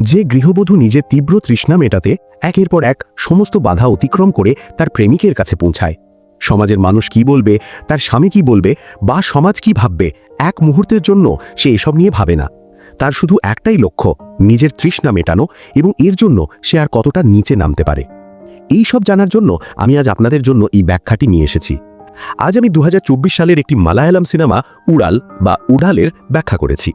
যে গৃহবধূ নিজের তীব্র তৃষ্ণা মেটাতে একের পর এক সমস্ত বাধা অতিক্রম করে তার প্রেমিকের কাছে পৌঁছায়। সমাজের মানুষ কি বলবে, তার স্বামী কি বলবে, বা সমাজ কি ভাববে, এক মুহূর্তের জন্য সে এসব নিয়ে ভাবে না। তার শুধু একটাই লক্ষ্য, নিজের তৃষ্ণা মেটানো এবং এর জন্য সে আর কতটা নিচে নামতে পারে। এই সব জানার জন্য আমি আজ আপনাদের জন্য এই ব্যাখ্যাটি নিয়ে এসেছি। আজ আমি দু হাজার চব্বিশ সালের একটি মালায়ালাম সিনেমা, উড়াল বা উড়ালের ব্যাখ্যা করেছি।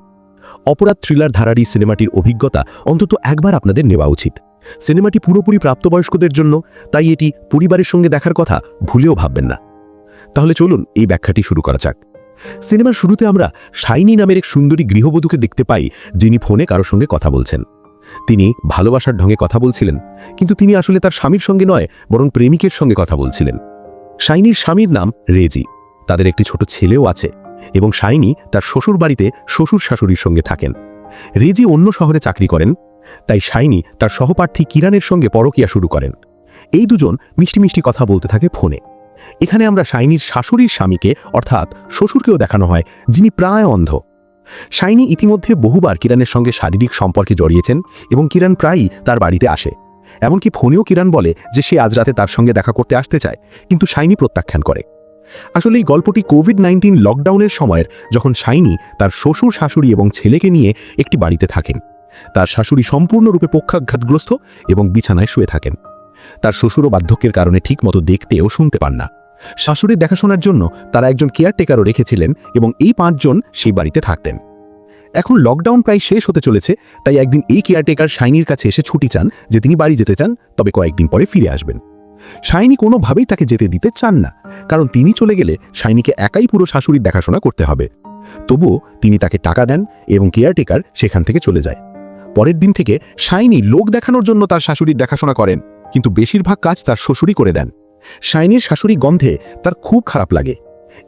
অপরাধ থ্রিলার ধারার এই সিনেমাটির অভিজ্ঞতা অন্তত একবার আপনাদের নেওয়া উচিত। সিনেমাটি পুরোপুরি প্রাপ্তবয়স্কদের জন্য, তাই এটি পরিবারের সঙ্গে দেখার কথা ভুলেও ভাববেন না। তাহলে চলুন এই ব্যাখ্যাটি শুরু করা যাক। সিনেমার শুরুতে আমরা শাইনি নামের এক সুন্দরী গৃহবধূকে দেখতে পাই, যিনি ফোনে কারোর সঙ্গে কথা বলছেন। তিনি ভালোবাসার ঢঙে কথা বলছিলেন, কিন্তু তিনি আসলে তার স্বামীর সঙ্গে নয়, বরং প্রেমিকের সঙ্গে কথা বলছিলেন। শাইনির স্বামীর নাম রেজি। তাদের একটি ছোট ছেলেও আছে। এবং শাইনি তার শ্বশুর বাড়িতে শ্বশুর শাশুড়ির সঙ্গে থাকেন। রেজি অন্য শহরে চাকরি করেন, তাই শাইনি তার সহপাঠী কিরানের সঙ্গে পরকিয়া শুরু করেন। এই দুজন মিষ্টি মিষ্টি কথা বলতে থাকে ফোনে। এখানে আমরা শাইনির শাশুড়ির স্বামীকে, অর্থাৎ শ্বশুরকেও দেখানো হয়, যিনি প্রায় অন্ধ। শাইনি ইতিমধ্যে বহুবার কিরানের সঙ্গে শারীরিক সম্পর্কে জড়িয়েছেন এবং কিরান প্রায়ই তার বাড়িতে আসে। এমনকি ফোনেও কিরান বলে যে সে আজ রাতে তার সঙ্গে দেখা করতে আসতে চায়, কিন্তু শাইনি প্রত্যাখ্যান করে। আসলে এই গল্পটি কোভিড নাইন্টিন লকডাউনের সময়ের যখন শাইনি তার শ্বশুর, শাশুড়ি এবং ছেলেকে নিয়ে একটি বাড়িতে থাকেন। তার শাশুড়ি সম্পূর্ণরূপে পক্ষাঘাতগ্রস্ত এবং বিছানায় শুয়ে থাকেন। তার শ্বশুরও বার্ধক্যের কারণে ঠিকমতো দেখতে ও শুনতে পান না। শাশুড়ির দেখাশোনার জন্য তারা একজন কেয়ারটেকারও রেখেছিলেন এবং এই পাঁচজন সেই বাড়িতে থাকতেন। এখন লকডাউন প্রায় শেষ হতে চলেছে, তাই একদিন এই কেয়ারটেকার শাইনির কাছে এসে ছুটি চান যে তিনি বাড়ি যেতে চান, তবে কয়েকদিন পরে ফিরে আসবেন। শাইনি কোনোভাবেই তাকে যেতে দিতে চান না, কারণ তিনি চলে গেলে শাইনিকে একাই পুরো শাশুড়ির দেখাশোনা করতে হবে। তবুও তিনি তাকে টাকা দেন এবং কেয়ারটেকার সেখান থেকে চলে যায়। পরের দিন থেকে শাইনি লোক দেখানোর জন্য তার শাশুড়ির দেখাশোনা করেন, কিন্তু বেশিরভাগ কাজ তার শ্বশুরই করে দেন। শাইনির শাশুড়ি গন্ধে তার খুব খারাপ লাগে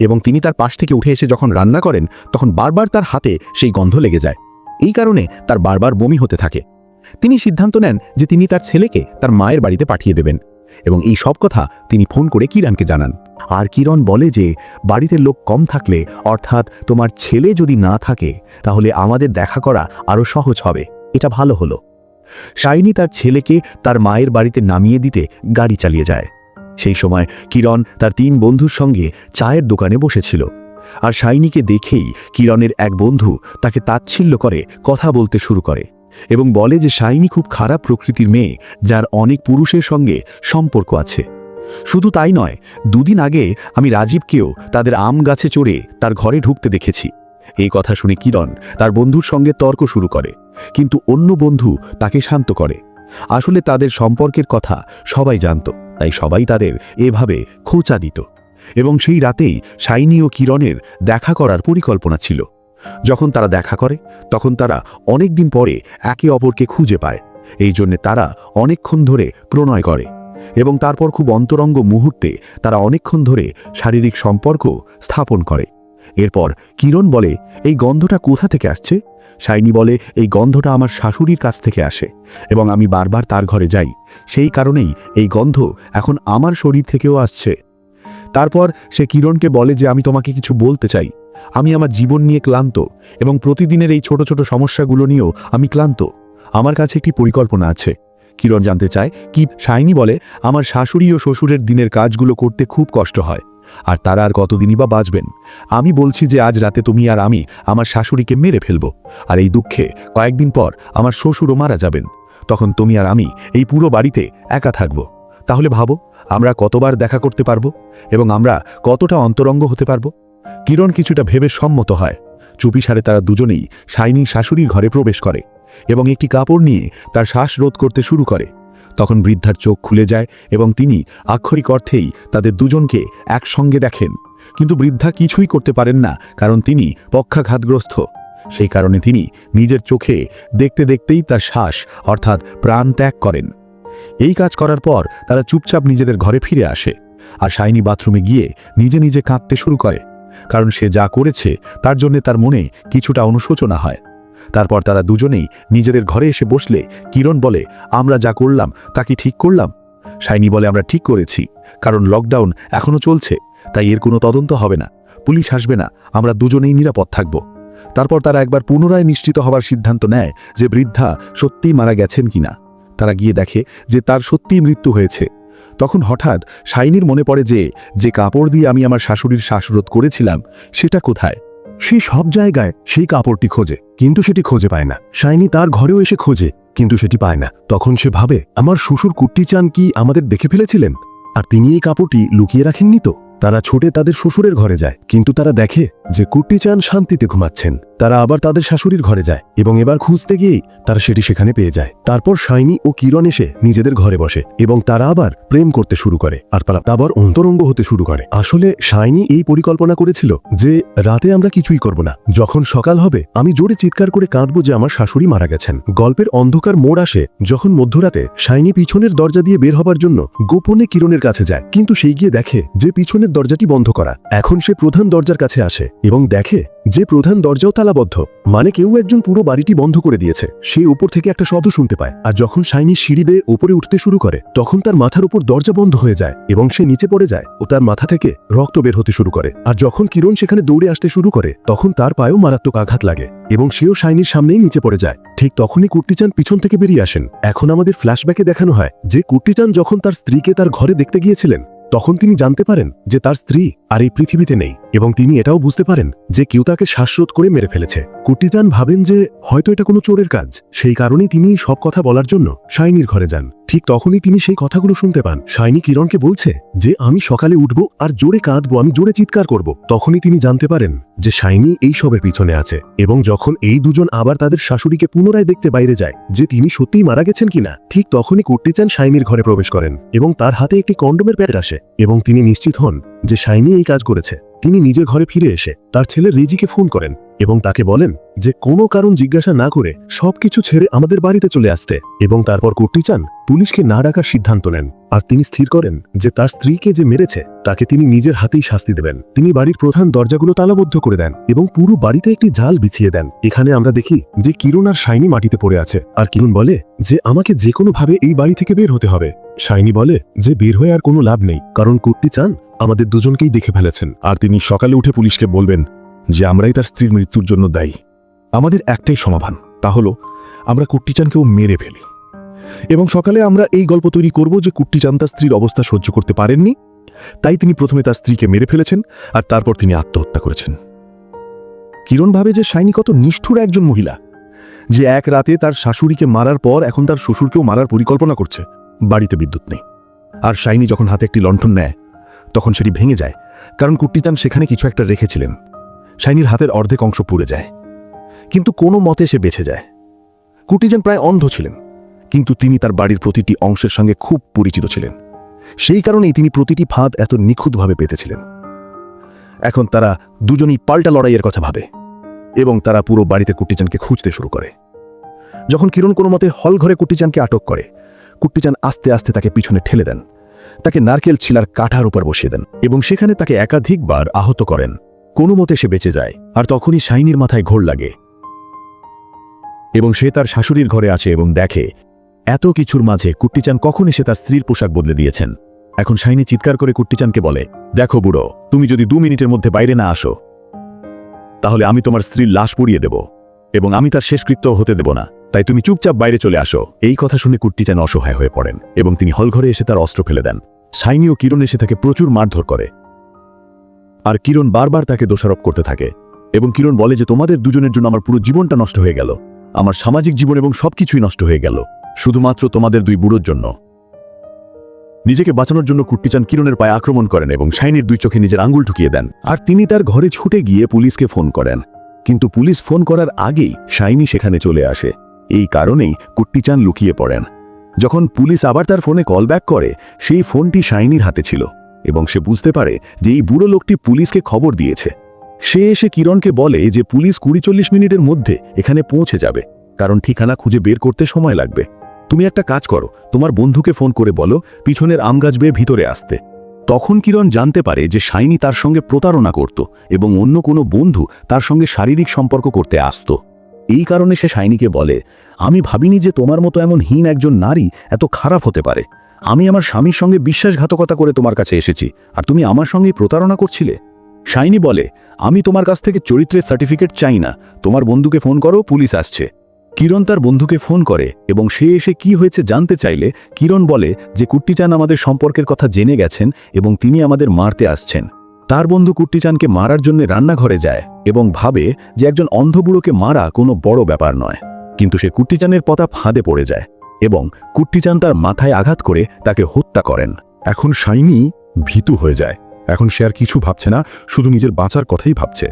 এবং তিনি তার পাশ থেকে উঠে এসে যখন রান্না করেন, তখন বারবার তার হাতে সেই গন্ধ লেগে যায়। এই কারণে তার বারবার বমি হতে থাকে। তিনি সিদ্ধান্ত নেন যে তিনি তার ছেলেকে তার মায়ের বাড়িতে পাঠিয়ে দেবেন। এবং এই সব কথা তিনি ফোন করে কিরণকে জানান। আর কিরণ বলে যে, বাড়িতে লোক কম থাকলে, অর্থাৎ তোমার ছেলে যদি না থাকে, তাহলে আমাদের দেখা করা আরও সহজ হবে। এটা ভালো হলো। শাইনি তার ছেলেকে তার মায়ের বাড়িতে নামিয়ে দিতে গাড়ি চালিয়ে যায়। সেই সময় কিরণ তার তিন বন্ধুর সঙ্গে চায়ের দোকানে বসেছিল। আর শাইনিকে দেখেই কিরণের এক বন্ধু তাকে তাচ্ছিল্য করে কথা বলতে শুরু করে। এবং বলে যে শাইনি খুব খারাপ প্রকৃতির মেয়ে, যার অনেক পুরুষের সঙ্গে সম্পর্ক আছে। শুধু তাই নয়, দুদিন আগে আমি রাজীবকেও তাদের আম গাছে চড়ে তার ঘরে ঢুকতে দেখেছি। এই কথা শুনে কিরণ তার বন্ধুর সঙ্গে তর্ক শুরু করে, কিন্তু অন্য বন্ধু তাকে শান্ত করে। আসলে তাদের সম্পর্কের কথা সবাই জানত, তাই সবাই তাদের এভাবে খোঁচা দিত। এবং সেই রাতেই শাইনি ও কিরণের দেখা করার পরিকল্পনা ছিল। যখন তারা দেখা করে, তখন তারা অনেক দিন পরে একে অপরকে খুঁজে পায়। এই জন্যে তারা অনেকক্ষণ ধরে প্রণয় করে এবং তারপর খুব অন্তরঙ্গ মুহূর্তে তারা অনেকক্ষণ ধরে শারীরিক সম্পর্ক স্থাপন করে। এরপর কিরণ বলে, এই গন্ধটা কোথা থেকে আসছে? শাইনি বলে, এই গন্ধটা আমার শাশুড়ির কাছ থেকে আসে এবং আমি বারবার তার ঘরে যাই। সেই কারণেই এই গন্ধ এখন আমার শরীর থেকেও আসছে। তারপর সে কিরণকে বলে যে আমি তোমাকে কিছু বলতে চাই। আমি আমার জীবন নিয়ে ক্লান্ত এবং প্রতিদিনের এই ছোট ছোট সমস্যাগুলো নিয়েও আমি ক্লান্ত। আমার কাছে একটি পরিকল্পনা আছে। কিরণ জানতে চায় কি শাইনি বলে, আমার শাশুড়ি ও শ্বশুরের দিনের কাজগুলো করতে খুব কষ্ট হয়, আর তারা আর কতদিনই বা বাঁচবেন? আমি বলছি যে আজ রাতে তুমি আর আমি আমার শাশুড়িকে মেরে ফেলব, আর এই দুঃখে কয়েকদিন পর আমার শ্বশুরও মারা যাবেন। তখন তুমি আর আমি এই পুরো বাড়িতে একা থাকব। তাহলে ভাবো, আমরা কতবার দেখা করতে পারব এবং আমরা কতটা অন্তরঙ্গ হতে পারব। কিরণ কিছুটা ভেবে সম্মত হয়। চুপিসারে তারা দুজনেই শাইনি শাশুড়ির ঘরে প্রবেশ করে এবং একটি কাপড় নিয়ে তার শ্বাস রোধ করতে শুরু করে। তখন বৃদ্ধার চোখ খুলে যায় এবং তিনি আক্ষরিক অর্থেই তাদের দুজনকে একসঙ্গে দেখেন। কিন্তু বৃদ্ধা কিছুই করতে পারেন না, কারণ তিনি পক্ষাঘাতগ্রস্ত। সেই কারণে তিনি নিজের চোখে দেখতে দেখতেই তার শ্বাস, অর্থাৎ প্রাণ ত্যাগ করেন। এই কাজ করার পর তারা চুপচাপ নিজেদের ঘরে ফিরে আসে আর শাইনি বাথরুমে গিয়ে নিজে নিজে কাঁদতে শুরু করে, কারণ সে যা করেছে তার জন্যে তার মনে কিছুটা অনুশোচনা হয়। তারপর তারা দুজনেই নিজেদের ঘরে এসে বসলে, কিরণ বলে, আমরা যা করলাম, তা কি ঠিক করলাম? শাইনি বলে, আমরা ঠিক করেছি, কারণ লকডাউন এখনও চলছে, তাই এর কোনো তদন্ত হবে না, পুলিশ আসবে না, আমরা দুজনেই নিরাপদ থাকব। তারপর তারা একবার পুনরায় নিশ্চিত হবার সিদ্ধান্ত নেয় যে বৃদ্ধা সত্যিই মারা গেছেন কিনা। তারা গিয়ে দেখে যে তার সত্যিই মৃত্যু হয়েছে। তখন হঠাৎ শাইনির মনে পড়ে যে যে কাপড় দিয়ে আমি আমার শাশুড়ির শ্বাসরোধ করেছিলাম, সেটা কোথায়? সে সব জায়গায় সেই কাপড়টি খোঁজে, কিন্তু সেটি খোঁজে পায় না। শাইনি তার ঘরেও এসে খোঁজে, কিন্তু সেটি পায় না। তখন সে ভাবে, আমার শ্বশুর কুট্টি চান কি আমাদের দেখে ফেলেছিলেন? আর তিনি এই কাপড়টি লুকিয়ে রাখেননি তো? তারা ছুটে তাদের শ্বশুরের ঘরে যায়, কিন্তু তারা দেখে যে কুট্টি চান শান্তিতে ঘুমাচ্ছেন। তারা আবার তাদের শাশুড়ির ঘরে যায় এবং এবার খুঁজতে গিয়েই তারা সেটি সেখানে পেয়ে যায়। তারপর শাইনি ও কিরণ এসে নিজেদের ঘরে বসে এবং তারা আবার প্রেম করতে শুরু করে আর তারা আবার অন্তরঙ্গ হতে শুরু করে। আসলে শাইনি এই পরিকল্পনা করেছিল যে রাতে আমরা কিছুই করব না। যখন সকাল হবে, আমি জোরে চিৎকার করে কাঁদবো যে আমার শাশুড়ি মারা গেছেন। গল্পের অন্ধকার মোড় আসে যখন মধ্যরাতে শাইনি পিছনের দরজা দিয়ে বের হবার জন্য গোপনে কিরণের কাছে যায়, কিন্তু সেই গিয়ে দেখে যে পিছনের দরজাটি বন্ধ করা। এখন সে প্রধান দরজার কাছে আসে এবং দেখে যে প্রধান দরজাও তালাবদ্ধ। মানে কেউ একজন পুরো বাড়িটি বন্ধ করে দিয়েছে। সে উপর থেকে একটা শব্দ শুনতে পায় আর যখন শাইনি সিঁড়ি বেয়ে উপরে উঠতে শুরু করে, তখন তার মাথার উপর দরজা বন্ধ হয়ে যায় এবং সে নিচে পড়ে যায় ও তার মাথা থেকে রক্ত বের হতে শুরু করে। আর যখন কিরণ সেখানে দৌড়ে আসতে শুরু করে, তখন তার পায়েও মারাত্মক আঘাত লাগে এবং সেও শাইনির সামনেই নিচে পড়ে যায়। ঠিক তখনই কুর্তিচান পিছন থেকে বেরিয়ে আসেন। এখন আমাদের ফ্ল্যাশব্যাকে দেখানো হয় যে কুর্তিচান যখন তার স্ত্রীকে তার ঘরে দেখতে গিয়েছিলেন তখন তিনি জানতে পারেন যে তার স্ত্রী আর এই পৃথিবীতে নেই। এবং তিনি এটাও বুঝতে পারেন যে কেউ তাকে শ্বাসরোধ করে মেরে ফেলেছে। কুটিজান ভাবেন যে হয়তো এটা কোনো চোরের কাজ। সেই কারণেই তিনি সব কথা বলার জন্য শাইনির ঘরে যান। ঠিক তখনই তিনি সেই কথাগুলো শুনতে পান। শাইনি কিরণকে বলছে যে, আমি সকালে উঠব আর জোরে কাঁদবো, আমি জোরে চিৎকার করব। তখনই তিনি জানতে পারেন যে শাইনি এই সবের পিছনে আছে এবং যখন এই দুজন আবার তাদের শাশুড়িকে পুনরায় দেখতে বাইরে যায় যে তিনি সত্যিই মারা গেছেন কিনা, ঠিক তখনই কুর্তিচান শাইনির ঘরে প্রবেশ করেন এবং তার হাতে একটি কন্ডোমের প্যাকেট আসে এবং তিনি নিশ্চিত হন যে শাইনি এই কাজ করেছে। তিনি নিজের ঘরে ফিরে এসে তার ছেলে রেজিকে ফোন করেন এবং তাকে বলেন যে কোনো কারণ জিজ্ঞাসা না করে সবকিছু ছেড়ে আমাদের বাড়িতে চলে আসতে এবং তারপর কুর্তি চান। পুলিশকে না ডাকার সিদ্ধান্ত নেন আর তিনি স্থির করেন যে তার স্ত্রীকে যে মেরেছে, তাকে তিনি নিজের হাতেই শাস্তি দেবেন। তিনি বাড়ির প্রধান দরজাগুলো তালাবদ্ধ করে দেন এবং পুরো বাড়িতে একটি জাল বিছিয়ে দেন। এখানে আমরা দেখি যে কিরণ আর শাইনি মাটিতে পড়ে আছে আর কিরণ বলে যে, আমাকে যে কোনোভাবে এই বাড়ি থেকে বের হতে হবে। শাইনি বলে যে, বের হয়ে আর কোনো লাভ নেই, কারণ কুর্তি চান আমাদের দুজনকেই দেখে ফেলেছেন। আর তিনি সকালে উঠে পুলিশকে বলবেন যে, আমরাই তার স্ত্রীর মৃত্যুর জন্য দায়ী। আমাদের একটাই সমাধান, তা হলো আমরা কুট্টিচানকেও মেরে ফেলি। এবং সকালে আমরা এই গল্প তৈরি করব যে কুট্টিচান তার স্ত্রীর অবস্থা সহ্য করতে পারেননি। তাই তিনি প্রথমে তার স্ত্রীকে মেরে ফেলেছেন আর তারপর তিনি আত্মহত্যা করেছেন। কিরণ ভাবে যে শাইনি কত নিষ্ঠুর একজন মহিলা, যে এক রাতে তার শাশুড়িকে মারার পর এখন তার শ্বশুরকেও মারার পরিকল্পনা করছে, বাড়িতে বিদ্যুৎ নেই। আর শাইনি যখন হাতে একটি লণ্ঠন নেয়, তখন সেটি ভেঙে যায়, কারণ কুট্টিচান সেখানে কিছু একটা রেখেছিলেন। শাইনির হাতের অর্ধেক অংশ পুড়ে যায়, কিন্তু কোনো মতে সে বেঁচে যায়। কুটিজান প্রায় অন্ধ ছিলেন। কিন্তু তিনি তার বাড়ির প্রতিটি অংশের সঙ্গে খুব পরিচিত ছিলেন। সেই কারণেই তিনি প্রতিটি ফাঁদ এত নিখুঁতভাবে পেতেছিলেন। এখন তারা দুজনই পাল্টা লড়াইয়ের কথা ভাবে এবং তারা পুরো বাড়িতে কুট্টিচানকে খুঁজতে শুরু করে। যখন কিরণ কোনো মতে হল ঘরে কুট্টিচানকে আটক করে, কুট্টিচান আস্তে আস্তে তাকে পিছনে ঠেলে দেন। তাকে নারকেল ছিলার কাঠার উপর বসিয়ে দেন এবং সেখানে তাকে একাধিকবার আহত করেন। কোনো মতে সে বেঁচে যায়, আর তখনই শাইনির মাথায় ঘোর লাগে এবং সে তার শাশুড়ির ঘরে আছে এবং দেখে এত কিছুর মাঝে কুট্টিচান কখন এসে তার স্ত্রীর পোশাক বদলে দিয়েছেন। এখন শাইনি চিৎকার করে কুট্টিচানকে বলে, দেখো বুড়ো, তুমি যদি দু মিনিটের মধ্যে বাইরে না আসো, তাহলে আমি তোমার স্ত্রীর লাশ পুড়িয়ে দেব এবং আমি তার শেষকৃত্য হতে দেব না। তাই তুমি চুপচাপ বাইরে চলে আসো। এই কথা শুনে কুট্টিচান অসহায় হয়ে পড়েন এবং তিনি হলঘরে এসে তার অস্ত্র ফেলে দেন। শাইনি ও কিরণ এসে তাকে প্রচুর মারধর করে। আর কিরণ বারবার তাকে দোষারোপ করতে থাকে এবং কিরণ বলে যে, তোমাদের দুজনের জন্য আমার পুরো জীবনটা নষ্ট হয়ে গেল। আমার সামাজিক জীবন এবং সবকিছুই নষ্ট হয়ে গেল। শুধুমাত্র তোমাদের দুই বুড়োর জন্য। নিজেকে বাঁচানোর জন্য কুট্টিচান কিরণের পায়ে আক্রমণ করেন এবং শাইনির দুই চোখে নিজের আঙ্গুল ঠুকিয়ে দেন। আর তিনি তার ঘরে ছুটে গিয়ে পুলিশকে ফোন করেন। কিন্তু পুলিশ ফোন করার আগেই শাইনি সেখানে চলে আসে। এই কারণেই কুট্টিচান লুকিয়ে পড়েন। যখন পুলিশ আবার তার ফোনে কল ব্যাক করে, সেই ফোনটি শাইনির হাতে ছিল এবং সে বুঝতে পারে যে এই বুড়ো লোকটি পুলিশকে খবর দিয়েছে। সে এসে কিরণকে বলে যে পুলিশ কুড়ি চল্লিশ মিনিটের মধ্যে এখানে পৌঁছে যাবে, কারণ ঠিকানা খুঁজে বের করতে সময় লাগবে। তুমি একটা কাজ করো, তোমার বন্ধুকে ফোন করে বলো পিছনের আম গাছ বেয়ে ভিতরে আসতে। তখন কিরণ জানতে পারে যে শাইনি তার সঙ্গে প্রতারণা করত এবং অন্য কোনো বন্ধু তার সঙ্গে শারীরিক সম্পর্ক করতে আসত। এই কারণে সে শাইনিকে বলে, আমি ভাবিনি যে তোমার মতো এমন হীন একজন নারী এত খারাপ হতে পারে। আমি আমার স্বামীর সঙ্গে বিশ্বাসঘাতকতা করে তোমার কাছে এসেছি, আর তুমি আমার সঙ্গেই প্রতারণা করছিলে? শাইনি বলে, আমি তোমার কাছ থেকে চরিত্রের সার্টিফিকেট চাই না। তোমার বন্ধুকে ফোন করো, পুলিশ আসছে। কিরণ তার বন্ধুকে ফোন করে এবং সে এসে কি হয়েছে জানতে চাইলে কিরণ বলে যে কুট্টিচান আমাদের সম্পর্কের কথা জেনে গেছেন এবং তিনি আমাদের মারতে আসছেন। তার বন্ধু কুট্টিচানকে মারার জন্য রান্নাঘরে যায় এবং ভাবে যে একজন অন্ধবুড়োকে মারা কোনো বড় ব্যাপার নয়। কিন্তু সে কুট্টিচানের পতা ফাঁদে পড়ে যায় এবং কুট্টিচান তার মাথায় আঘাত করে তাকে হত্যা করেন। এখন শাইনি ভীতু হয়ে যায়। এখন সে আর কিছু ভাবছে না, শুধু নিজের বাঁচার কথাই ভাবছে।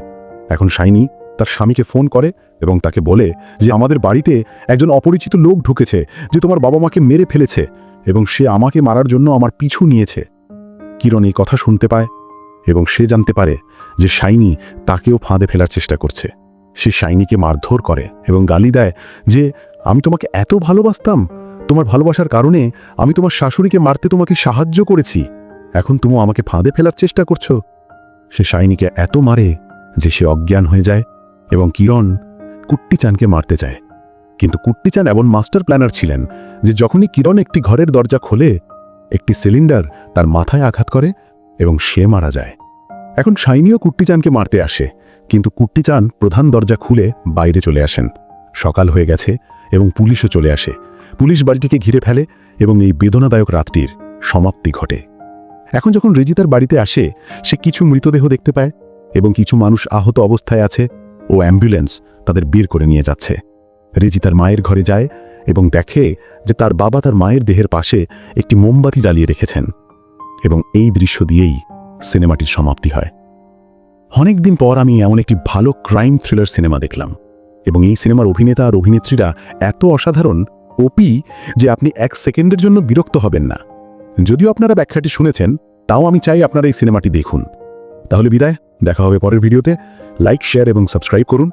এখন শাইনি তার স্বামীকে ফোন করে এবং তাকে বলে যে আমাদের বাড়িতে একজন অপরিচিত লোক ঢুকেছে যে তোমার বাবা মাকে মেরে ফেলেছে এবং সে আমাকে মারার জন্য আমার পিছু নিয়েছে। কিরণ এই কথা শুনতে পায় এবং সে জানতে পারে যে শাইনি তাকেও ফাঁদে ফেলার চেষ্টা করছে। সে শাইনিকে মারধর করে এবং গালি দেয় যে, আমি তোমাকে এত ভালোবাসতাম। তোমার ভালোবাসার কারণে আমি তোমার শাশুড়িকে মারতে তোমাকে সাহায্য করেছি। এখন তুমি আমাকে ফাঁদে ফেলার চেষ্টা করছ। সে শাইনিকে এত মারে যে সে অজ্ঞান হয়ে যায়। এবং কিরণ কুট্টিচানকে মারতে চায়। কিন্তু কুট্টিচান এমন মাস্টার প্ল্যানার ছিলেন যে যখনই কিরণ একটি ঘরের দরজা খোলে, একটি সিলিন্ডার তার মাথায় আঘাত করে এবং সে মারা যায়। এখন শাইনিও কুট্টিচানকে মারতে আসে, কিন্তু কুট্টিচান প্রধান দরজা খুলে বাইরে চলে আসেন। সকাল হয়ে গেছে এবং পুলিশও চলে আসে। পুলিশ বাড়িটিকে ঘিরে ফেলে এবং এই বেদনাদায়ক রাত্রির সমাপ্তি ঘটে। এখন যখন রেজিতার বাড়িতে আসে, সে কিছু মৃতদেহ দেখতে পায় এবং কিছু মানুষ আহত অবস্থায় আছে। ও অ্যাম্বুলেন্স তাদের বের করে নিয়ে যাচ্ছে। রেজিতার মায়ের ঘরে যায় এবং দেখে যে তার বাবা তার মায়ের দেহের পাশে একটি মোমবাতি জ্বালিয়ে রেখেছেন এবং এই দৃশ্য দিয়েই সিনেমাটির সমাপ্তি হয়। অনেক দিন পর আমি এমন একটি ভালো ক্রাইম থ্রিলার সিনেমা দেখলাম এবং এই সিনেমার অভিনেতা আর অভিনেত্রীরা এত অসাধারণ ওপি যে আপনি এক সেকেন্ডের জন্য বিরক্ত হবেন না। যদিও আপনারা ব্যাখ্যাটি শুনেছেন, তাও আমি চাই আপনারা এই সিনেমাটি দেখুন। তাহলে বিদায়। দেখা হবে পরের ভিডিওতে। লাইক শেয়ার এবং সাবস্ক্রাইব করুন।